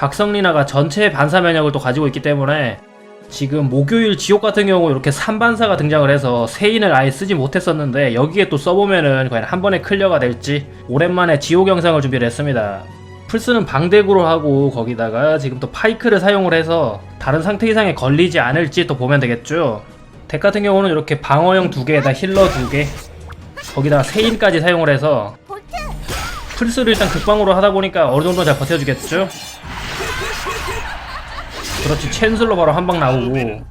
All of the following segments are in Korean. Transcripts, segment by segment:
각성리나가 전체 반사 면역을 또 가지고 있기 때문에 지금 목요일 지옥 같은 경우 이렇게 3반사가 등장을 해서 세인을 아예 쓰지 못했었는데 여기에 또 써보면은 과연 한 번에 클리어가 될지 오랜만에 지옥 영상을 준비를 했습니다. 플스는 방대구로 하고 거기다가 지금 또 파이크를 사용을 해서 다른 상태 이상에 걸리지 않을지 또 보면 되겠죠. 덱 같은 경우는 이렇게 방어형 두 개에다 힐러 두 개, 거기다가 세인까지 사용을 해서 플스를 일단 극방으로 하다 보니까 어느 정도 잘 버텨주겠죠. 그렇지 챈슬로 바로 한 방 나오고.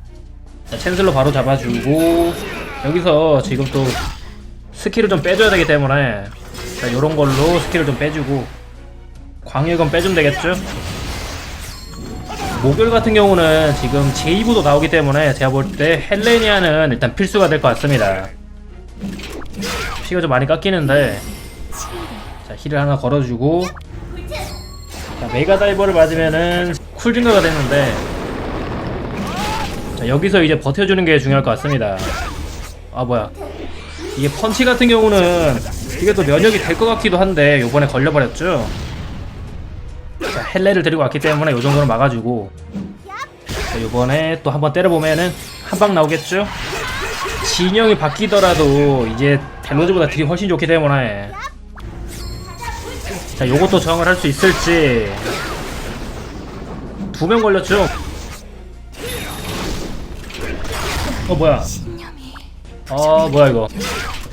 자, 챈슬로 바로 잡아주고. 여기서 지금 또 스킬을 좀 빼줘야 되기 때문에. 자, 요런 걸로 스킬을 좀 빼주고. 광역은 빼주면 되겠죠? 목요일 같은 경우는 지금 제2부도 나오기 때문에 제가 볼 때 헬레니아는 일단 필수가 될 것 같습니다. 피가 좀 많이 깎이는데. 자 힐을 하나 걸어주고 자 메가 다이버를 맞으면은 쿨 증가가 됐는데 자 여기서 이제 버텨주는 게 중요할 것 같습니다. 아 뭐야. 이게 펀치 같은 경우는 이게 또 면역이 될 것 같기도 한데 요번에 걸려버렸죠? 자 헬레를 데리고 왔기 때문에 요 정도는 막아주고 자 요번에 또 한번 때려보면은 한 방 나오겠죠? 진영이 바뀌더라도 이제 델로즈보다 딜이 훨씬 좋기 때문에 자 요것도 저항을 할 수 있을지. 두 명 걸렸죠? 어 뭐야? 아 뭐야 이거?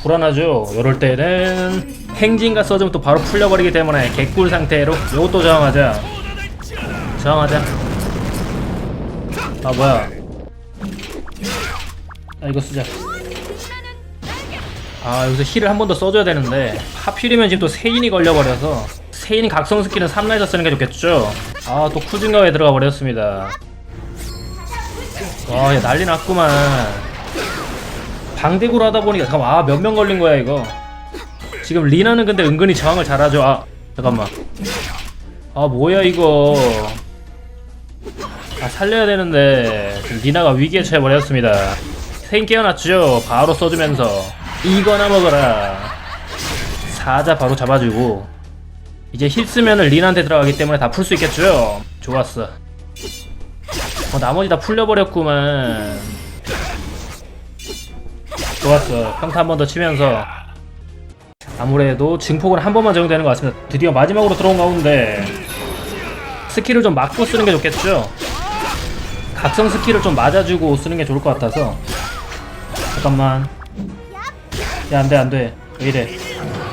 불안하죠? 이럴 때는 행진과 써주면 또 바로 풀려버리기 때문에 개꿀 상태로 요것도 저항하자. 저항하자. 아 뭐야? 아 이거 쓰자 아 여기서 힐을 한 번 더 써줘야 되는데. 하필이면 지금 또 세인이 걸려버려서. 세인이 각성 스킬은 3라에서 쓰는 게 좋겠죠? 아 또 쿠진가에 들어가 버렸습니다. 와 야, 난리 났구만. 방대구로 하다 보니까 잠깐만 아 몇 명 걸린 거야 이거? 지금 리나는 근데 은근히 저항을 잘하죠. 아 잠깐만. 아 뭐야 이거? 아 살려야 되는데. 지금 리나가 위기에 처해 버렸습니다. 세인 깨어났죠? 바로 써주면서 이거나 먹어라. 사자 바로 잡아주고 이제 힐 쓰면 은 린한테 들어가기 때문에 다 풀 수 있겠죠? 좋았어. 어, 나머지 다 풀려버렸구만. 좋았어. 평타 한 번 더 치면서. 아무래도 증폭은 한 번만 적용되는 것 같습니다. 드디어 마지막으로 들어온 가운데 스킬을 좀 맞고 쓰는 게 좋겠죠? 각성 스킬을 좀 맞아주고 쓰는 게 좋을 것 같아서. 잠깐만 야 안돼 안돼. 왜 이래?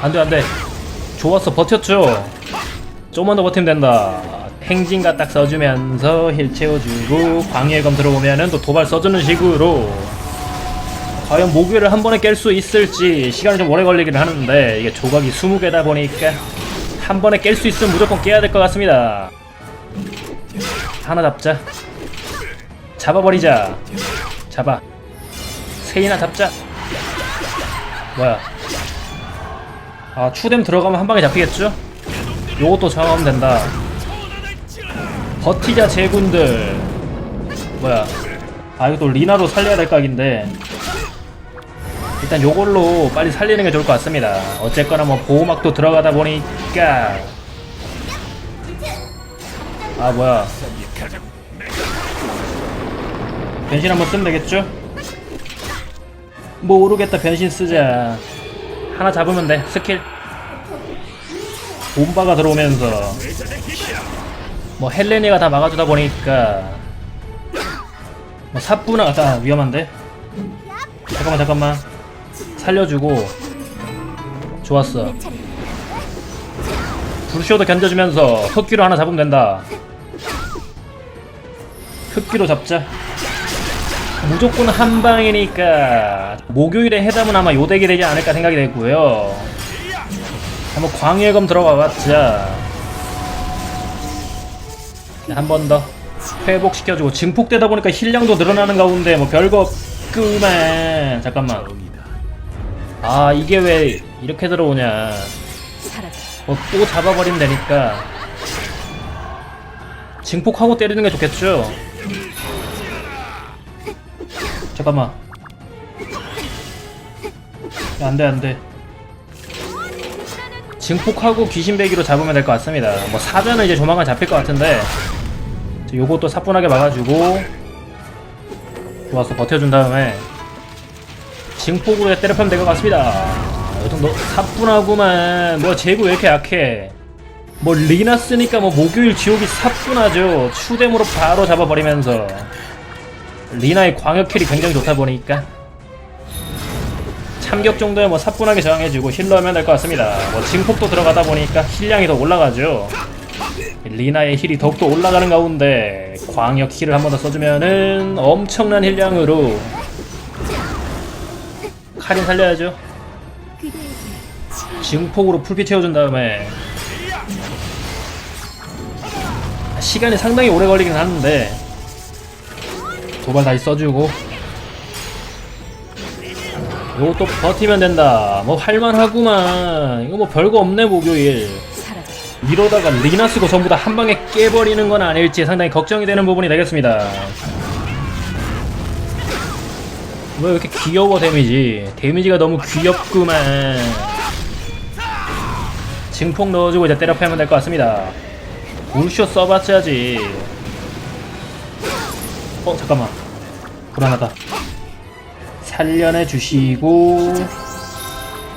안돼 안돼. 좋았어 버텼죠? 좀만 더 버티면 된다. 행진가 딱 써주면서 힐 채워주고 광해검 들어오면은 또 도발 써주는 식으로. 과연 목요일을 한 번에 깰 수 있을지 시간이 좀 오래 걸리긴 하는데 이게 조각이 20개다 보니까 한 번에 깰 수 있으면 무조건 깨야 될 것 같습니다. 하나 잡자. 잡아버리자. 잡아. 세이나 잡자 뭐야? 아 추뎀 들어가면 한 방에 잡히겠죠? 요것도 정하면 된다. 버티자 제군들. 뭐야? 아 이거 또 리나로 살려야 될 각인데. 일단 요걸로 빨리 살리는 게 좋을 것 같습니다. 어쨌거나 뭐 보호막도 들어가다 보니까. 아 뭐야? 변신 한번 쓰면 되겠죠? 모르겠다 변신 쓰자. 하나 잡으면 돼 스킬. 봄바가 들어오면서. 뭐 헬레니가 다 막아주다 보니까. 뭐 사뿐아 아 위험한데? 잠깐만 잠깐만. 살려주고. 좋았어. 불쇼도 견뎌주면서 흑기로 하나 잡으면 된다. 흑기로 잡자 무조건 한 방이니까 목요일에 해담은 아마 요덱이 되지 않을까 생각이 되고요. 한번 광해검 들어가 봤자 한 번 더 회복시켜주고 증폭되다 보니까 힐량도 늘어나는 가운데 뭐 별거 없구만. 잠깐만. 아 이게 왜 이렇게 들어오냐. 뭐 또 잡아버리면 되니까. 증폭하고 때리는 게 좋겠죠 잠깐만. 야, 안 돼, 안 돼. 증폭하고 귀신배기로 잡으면 될 것 같습니다. 뭐 사자는 이제 조만간 잡힐 것 같은데 자, 요것도 사뿐하게 막아주고 좋았어 버텨준 다음에 증폭으로 때려 패면 될 것 같습니다. 이 정도 사뿐하구만. 뭐 제구 왜 이렇게 약해? 뭐 리나 쓰니까 뭐 목요일 지옥이 사뿐하죠. 추뎀으로 바로 잡아버리면서 리나의 광역 킬이 굉장히 좋다 보니까 참격 정도에 뭐 사뿐하게 저항해주고 힐러 하면 될 것 같습니다. 뭐 증폭도 들어가다 보니까 힐량이 더 올라가죠. 리나의 힐이 더욱더 올라가는 가운데 광역 힐을 한 번 더 써주면은 엄청난 힐량으로 카린 살려야죠. 증폭으로 풀피 채워준 다음에 시간이 상당히 오래 걸리긴 하는데 도발 다시 써주고. 요것도 버티면 된다. 뭐 할만하구만. 이거 뭐 별거 없네 목요일. 이러다가 리나 쓰고 전부 다 한 방에 깨버리는 건 아닐지 상당히 걱정이 되는 부분이 되겠습니다. 왜 이렇게 귀여워 데미지? 데미지가 너무 귀엽구만. 증폭 넣어주고 이제 때려 패면 될 것 같습니다. 울쇼 써봤자지 어 잠깐만. 불안하다. 살려내 주시고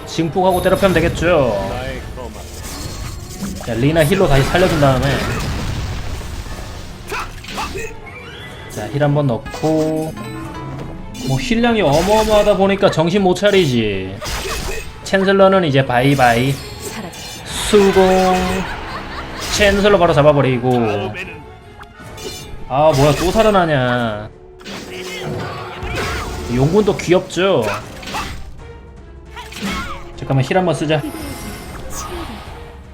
증폭하고 때려 패면 되겠죠. 자 리나 힐로 다시 살려준 다음에. 자 힐 한번 넣고. 뭐 힐량이 어마어마하다 보니까 정신 못 차리지. 챈슬러는 이제 바이바이. 수공. 챈슬러 바로 잡아버리고 아 뭐야 또 살아나냐. 용군도 귀엽죠? 잠깐만 힐 한번 쓰자.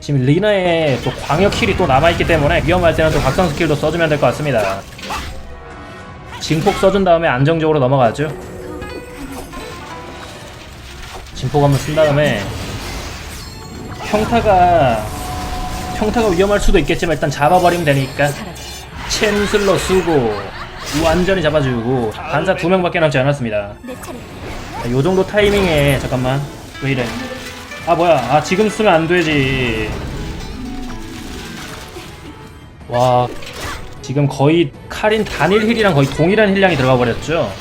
지금 리나의 또 광역 힐이 또 남아있기 때문에 위험할 때는 또 각성 스킬도 써주면 될 것 같습니다. 진폭 써준 다음에 안정적으로 넘어가죠. 진폭 한번 쓴 다음에 평타가 평타가 위험할 수도 있겠지만 일단 잡아버리면 되니까 챈슬러 쓰고 완전히 잡아주고 반사 두 명밖에 남지 않았습니다. 자, 요 정도 타이밍에 잠깐만. 왜 이래? 아 뭐야. 아 지금 쓰면 안 되지. 와. 지금 거의 카린 단일 힐이랑 거의 동일한 힐량이 들어가 버렸죠?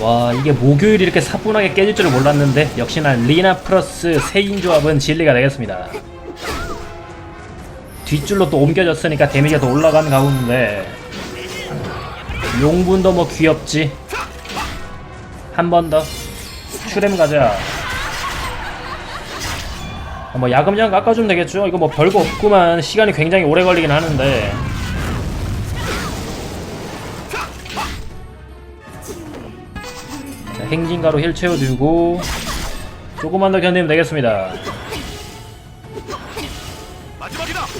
와 이게 목요일 이렇게 사뿐하게 깨질 줄을 몰랐는데 역시나 리나 플러스 세인 조합은 진리가 되겠습니다 뒷줄로 또 옮겨졌으니까 데미지가 더 올라간 가운데. 용분도 뭐 귀엽지? 한 번 더. 슈렘 가자. 어, 뭐 야금장 깎아주면 되겠죠? 이거 뭐 별거 없구만. 시간이 굉장히 오래 걸리긴 하는데. 자, 행진가로 힐 채워주고 조금만 더 견디면 되겠습니다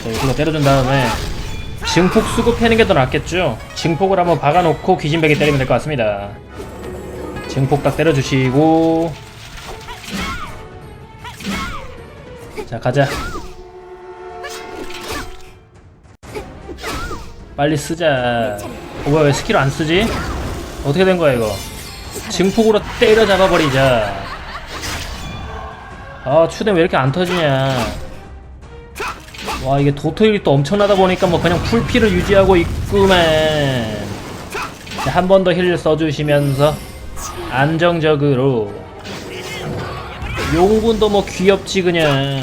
자, 이걸로 때려준 다음에 증폭 수급 패는 게 더 낫겠죠? 증폭을 한번 박아놓고 귀신배기 때리면 될 것 같습니다. 증폭 딱 때려주시고. 자 가자. 빨리 쓰자. 어, 뭐야 왜 스킬 안 쓰지? 어떻게 된 거야 이거? 증폭으로 때려 잡아버리자. 아 추대 왜 이렇게 안 터지냐 와 이게 도토일이 또 엄청나다 보니까 뭐 그냥 풀피를 유지하고 있구만. 한 번 더 힐 써주시면서 안정적으로. 용군도 뭐 귀엽지 그냥.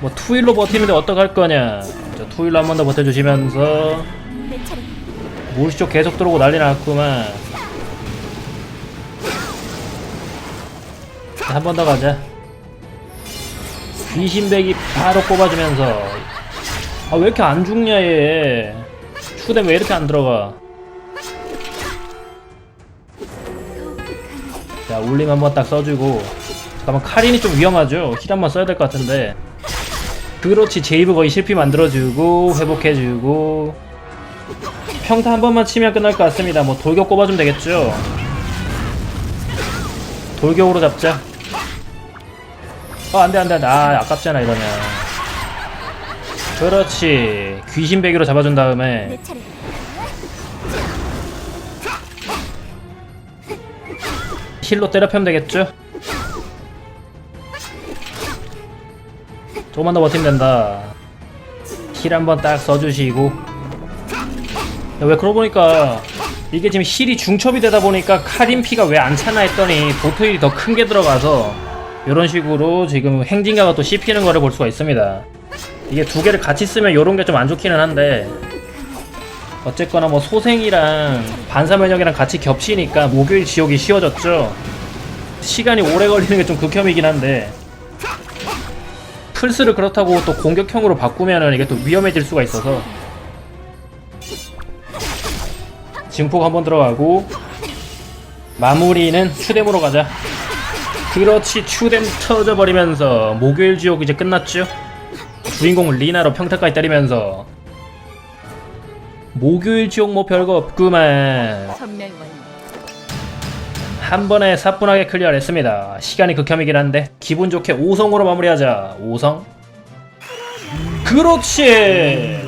뭐 투일로 버티는데 어떡할 거냐. 저 투일로 한 번 더 버텨주시면서. 물쇼 계속 들어오고 난리 났구만. 한 번 더 가자. 귀신배기 바로 꼽아주면서 아 왜 이렇게 안 죽냐 얘. 추뎀 왜 이렇게 안 들어가? 자 울림 한번 딱 써주고. 잠깐만 카린이 좀 위험하죠? 힐 한번 써야 될 것 같은데. 그렇지 제이브 거의 실피 만들어주고 회복해주고. 평타 한 번만 치면 끝날 것 같습니다. 뭐 돌격 꼽아주면 되겠죠? 돌격으로 잡자. 어 안돼 안돼 안돼. 아 아깝잖아 이러면 그렇지. 귀신 배기로 잡아준 다음에 실로 때려 펴면 되겠죠? 조금만 더 버티면 된다. 힐 한번 딱 써주시고. 야, 왜 그러고 보니까 이게 지금 힐이 중첩이 되다 보니까 카림피가 왜 안 차나 했더니 보트힐이 더 큰 게 들어가서 이런 식으로 지금 행진가가 또 씹히는 거를 볼 수가 있습니다. 이게 두 개를 같이 쓰면 이런 게 좀 안 좋기는 한데 어쨌거나 뭐 소생이랑 반사면역이랑 같이 겹치니까 목요일 지옥이 쉬워졌죠. 시간이 오래 걸리는 게 좀 극혐이긴 한데 플스를 그렇다고 또 공격형으로 바꾸면은 이게 또 위험해질 수가 있어서 증폭 한번 들어가고 마무리는 추뎀으로 가자. 그렇지 추뎀 터져버리면서 목요일 지옥 이제 끝났죠 주인공 리나로 평타까지 때리면서 목요일 지옥 뭐 별거 없구만. 한 번에 사뿐하게 클리어를 했습니다. 시간이 극혐이긴 한데 기분 좋게 5성으로 마무리하자. 5성. 그렇지.